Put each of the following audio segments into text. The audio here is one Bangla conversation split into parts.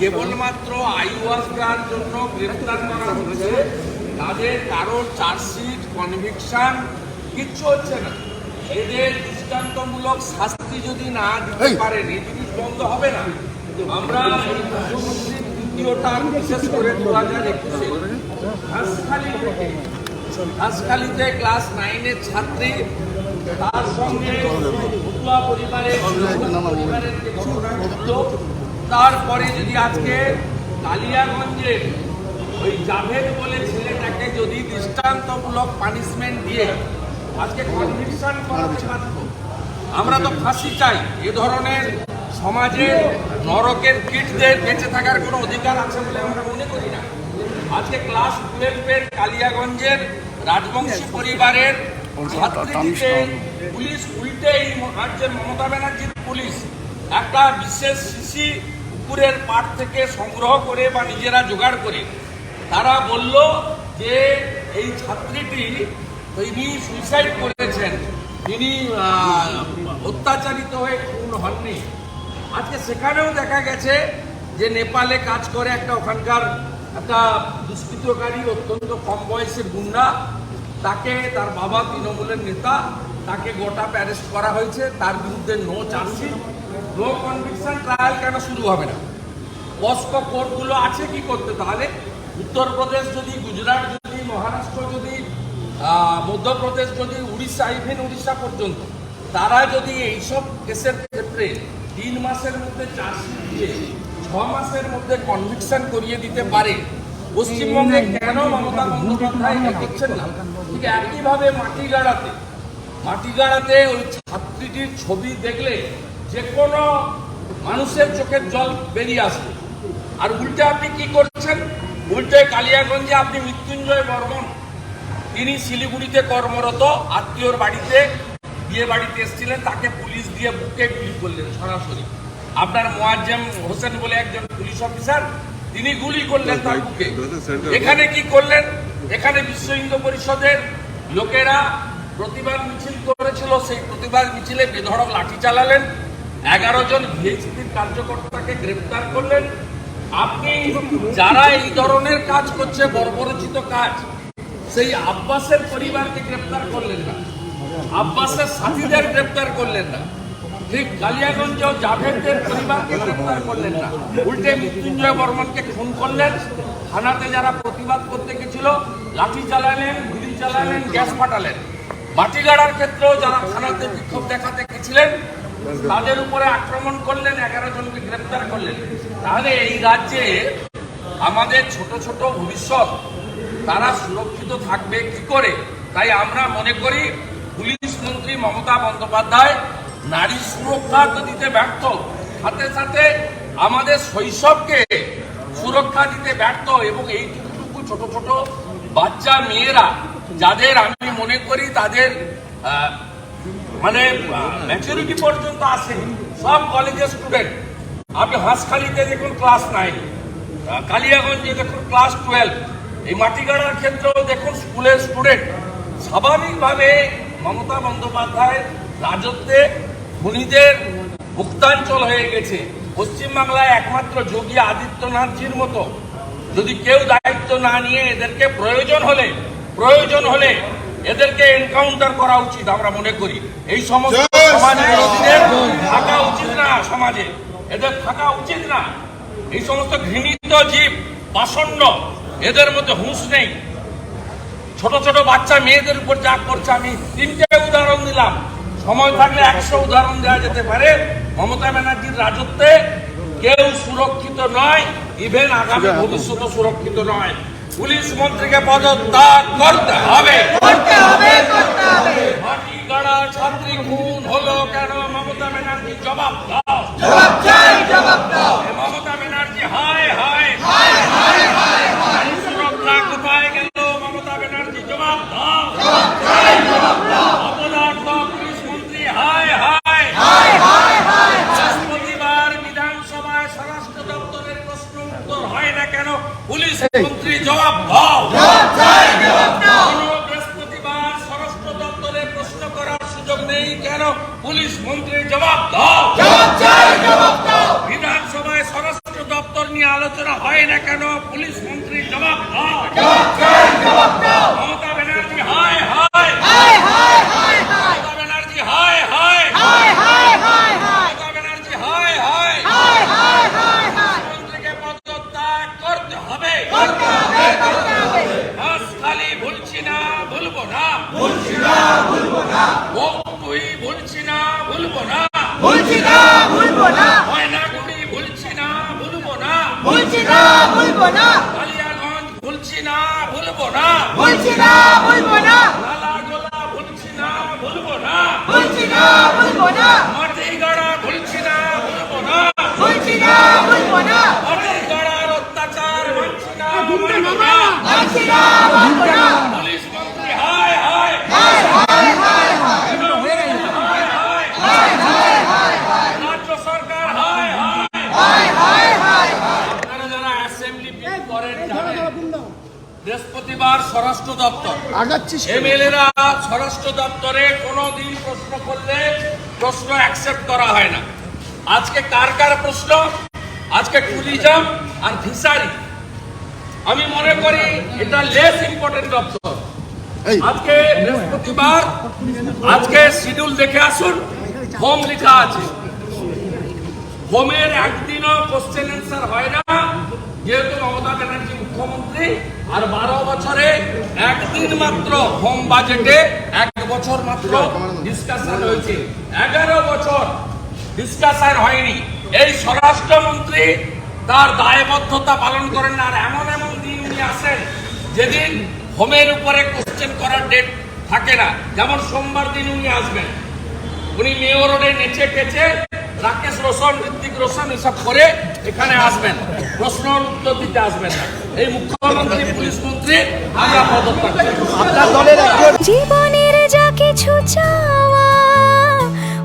কেবলমাত্র আইওয়াস দেওয়ার জন্য গ্রেফতার করা হচ্ছে। তাদের কারোর চার্জশিট কনভিকশন কিচ্ছু হচ্ছে না। এদের দৃষ্টান্তমূলক শাস্তি যদি না দিতে পারেন এই জিনিস বন্ধ হবে না। আমরা এই মুখ্যমন্ত্রীর দ্বিতীয়টা বিশেষ করে দু হাজার একুশে হাসখালি থেকে। হাসখালিতে ক্লাস নাইনের ছাত্রী তার সঙ্গে ভুতুয়া পরিবারের তারপরে যদি আজকে কালিয়াগঞ্জের ওই জাভেদ বলে ছেলেটাকে যদি দৃষ্টান্তমূলক পানিশমেন্ট দিয়ে আজকে কনভিকশন করাতে পারত আমরা তো ফাঁসি চাই। এ ধরনের সমাজে নরকের কীটদের বেঁচে থাকার কোনো অধিকার আছে বলে আমরা মনে করি না। আজকে ক্লাস টুয়েলভের কালিয়াগঞ্জের রাজবংশী পরিবারের পুলিশ উল্টে এই রাজ্যের মমতা ব্যানার্জির পুলিশ একটা বিশেষ শিশি পুকুরের পাট থেকে সংগ্রহ করে বা নিজেরা জোগাড় করে। তারা বলল যে এই ছাত্রীটি তিনি সুইসাইড করেছেন। তিনি অত্যাচারিত হয়ে খুন হননি। আজকে সেখানেও দেখা গেছে যে নেপালে কাজ করে একটা ওখানকার একটা দুষ্কৃতকারী অত্যন্ত কম বয়সের গুন্ডা। তাকে তার বাবা তৃণমূলের নেতা, তাকে গোটা অ্যারেস্ট করা হয়েছে, তার বিরুদ্ধে no chargesheet no conviction trial কেন শুরু হবে না? পস্কো কোর্টগুলো আছে কি করতে? তাহলে উত্তরপ্রদেশ যদি, গুজরাট যদি, মহারাষ্ট্র যদি মধ্যপ্রদেশ যদি, উড়িষ্যা ইভেন উড়িষ্যা পর্যন্ত, তারা যদি এইসব কেসের ক্ষেত্রে তিন মাসের মধ্যে চার্জশিট দিয়ে, ছ মাসের মধ্যে কনভিকশন করিয়ে দিতে পারে পশ্চিমবঙ্গে কেন মমতা বন্দ্যোপাধ্যায় করছেন না? ঠিক একইভাবে মাটিগাড়াতে মাটিগাড়াতে ওই ছাত্রীটির ছবি দেখলে যে কোনো মানুষের চোখের জল বেরিয়ে আসবে। আর উল্টে আপনি কি করছেন? উল্টে কালিয়াগঞ্জে আপনি মৃত্যুঞ্জয় বর্মন। তিনি শিলিগুড়িতে কর্মরত, আত্মীয়র বাড়িতে বিয়ে বাড়িতে এসেছিলেন, তাকে পুলিশ দিয়ে বুকে গুলি করলেন সরাসরি। আপনার মোয়াজ্জেম হোসেন বলে একজন পুলিশ অফিসার তিনি গুলি করলেন তার বুকে। এখানে কি করলেন? এখানে বিশ্ব হিন্দু পরিষদের লোকেরা প্রতিবাদ মিছিল করেছিল। সেই প্রতিবাদ মিছিলে বেধড়ক লাঠি চালালেন। এগারো জন ভিএইচপির কার্যকর্তাকে গ্রেপ্তার করলেন। আপনি যারা এই ধরনের কাজ করছে বর্বরচিত কাজ সেই আব্বাসের পরিবারকে গ্রেপ্তার করলেন না। আব্বাসের সাথীদের গ্রেপ্তার করলেন না। ঠিক কালিয়াগঞ্জেও জাভেদদের পরিবারকে গ্রেপ্তার করলেন না। উল্টে মৃত্যুঞ্জয় বর্মনকে খুন করলেন। থানাতে যারা প্রতিবাদ করতে গেছিল, লাঠি চালালেন, গুলি চালালেন, গ্যাস ফাটালেন। মাটিগাড়ার ক্ষেত্রেও যারা থানাতে বিক্ষোভ দেখাতে গেছিলেন, তাদের উপরে আক্রমণ করলেন, এগারো জনকে গ্রেপ্তার করলেন। তাহলে এই রাজ্যে আমাদের ছোট ছোট ভবিষ্যৎ, তারা সুরক্ষিত থাকবে কি করে? তাই আমরা মনে করি, পুলিশ মন্ত্রী মমতা বন্দ্যোপাধ্যায় নারী সুরক্ষা তো দিতে ব্যর্থ। সাথে সাথে আমাদের শৈশবকে সুরক্ষা দিতে ব্যর্থ এবং এইটুকু ছোট ছোট বাচ্চা মেয়েরা, যাদের আমি মনে করি তাদের মানে ম্যাচুরিটি পর্যন্ত আসেনি সব কলেজের স্টুডেন্ট আপনি হাঁসখালিতে দেখুন ক্লাস নাইন কালিয়াগঞ্জে দেখুন ক্লাস টুয়েলভ এই মাটিগাড়ার ক্ষেত্রেও দেখুন স্কুলের স্টুডেন্ট স্বাভাবিকভাবে মমতা বন্দ্যোপাধ্যায় রাজত্বে খুনিদের মুক্তাঞ্চল হয়ে গেছে। পশ্চিমবাংলায় একমাত্র যোগী আদিত্যনাথজির মতো। যদি কেউ দায়িত্ব না নিয়ে এদেরকে প্রয়োজন হলে প্রয়োজন হলে এদেরকে এনকাউন্টার করা উচিত আমরা মনে করি। এই সমস্ত সমাজ বিরোধীদের থাকা উচিত না সমাজে। এদের থাকা উচিত না। এই সমস্ত ঘৃণিত জীব পাষণ্ড এদের মধ্যে হুঁশ নেই। ছোট ছোট বাচ্চা মেয়েদের উপর যা করছে আমি তিনটে উদাহরণ দিলাম। সময় থাকলে একশো উদাহরণ দেওয়া যেতে পারে। মমতা ব্যানার্জির রাজত্বে কেউ সুরক্ষিত নয় ইভেন আগামী ভবিষ্যৎ সুরক্ষিত নয়। পুলিশ মন্ত্রীকে পদত্যাগ করতে হবে। ছাত্রী খুন হলো কেন? মমতা ব্যানার্জি জবাব দাও। জবাব চাই জবাব ব্যানার্জি নেই কেন? পুলিশ মন্ত্রীর জবাব দাও। বিধানসভায় স্বরাষ্ট্র দপ্তর নিয়ে আলোচনা হয় না কেন? পুলিশ মন্ত্রীর জবাব দাও। মমতা ভুলছি না ভুলবো না বলছি না ভুলবো না ময়নাগুড়ি ভুলছি না ভুলবো না বলছি না ভুলবো না কালিয়াগঞ্জ ভুলছি না ভুলবো না বলছি না ভুলবো না নালাগোলা ভুলছি না ভুলবো না বলছি না ভুলবো না মাটিগাড়া ভুলছি না ভুলবো না বলছি না ভুলবো না মাটিগাড়ার অত্যাচার মানছি না ভুলবো না পুলিশ মন্ত্রী হায় হায় হায় হায় হায় হায় রাজ্য সরকার হায় হায় হায় হায় হায় আপনারা যারা অ্যাসেম্বলি বিল করেন জানেন বৃহস্পতিবার স্বরাষ্ট্র দপ্তর। এমএলএরা স্বরাষ্ট্র দপ্তরে কোনোদিন প্রশ্ন করলে প্রশ্ন অ্যাকসেপ্ট করা হয় না। আজকে কার কার প্রশ্ন? আজকে ট্যুরিজম আর ফিশারি আমি মনে করি এটা লেস ইম্পর্টেন্ট দপ্তর আজকে বৃহস্পতিবার আজকে শিডিউল দেখে আসুন হোম লেখা আছে। হোমের একদিনও কোশ্চেন অ্যান্সার হয় না যেহেতু মমতা ব্যানার্জি মুখ্যমন্ত্রী আর বারো বছরে একদিন মাত্র হোম বাজেটে এক বছর মাত্র ডিসকাশন হয়েছে। এগারো বছর ডিসকাশন হয়নি। এই স্বরাষ্ট্রমন্ত্রী তার দায়বদ্ধতা পালন করেন না। আর এমন এমন দিন উনি আসেন যেদিন হোমের উপরে কোশ্চেন করার ডেট থাকে না। যেমন সোমবার দিন উনি আসবেন। উনি মেয়র রোডে নেচে টেচে রাকেশ রোশন, ঋত্বিক রোশন এসব করে এখানে আসবেন। প্রশ্ন উত্তর দিতে আসবেন না এই মুখ্যমন্ত্রী পুলিশ মন্ত্রী আমরা পদত্যাগ করি। জীবনের যা কিছু চাওয়া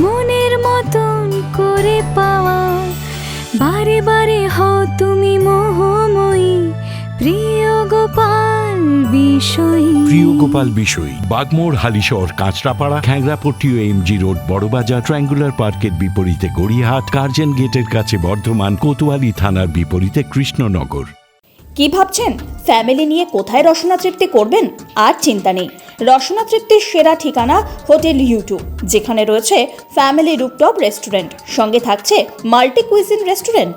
মনের মতন করে পাওয়া বারে বারে হও তুমি মোহময়ী প্রিয় গোপাল প্রিয় গোপাল বিষয় বাগমোড় হালিশহর কাঁচরাপাড়া খ্যাংরাপট্টি ও এমজি রোড বড়বাজার ট্রায়াঙ্গুলার পার্কের বিপরীতে গড়িয়াহাট কার্জন গেটের কাছে বর্ধমান কোতোয়ালি থানার বিপরীতে কৃষ্ণনগর। কি ভাবছেন? ফ্যামিলি নিয়ে কোথায় রসনা তৃপ্তি করবেন? আর চিন্তা নেই। রসনা তৃপ্তির সেরা ঠিকানা হোটেল ইউটিউব যেখানে রয়েছে ফ্যামিলি রুপটপ রেস্টুরেন্ট সঙ্গে থাকছে মাল্টি কুইজিন রেস্টুরেন্ট।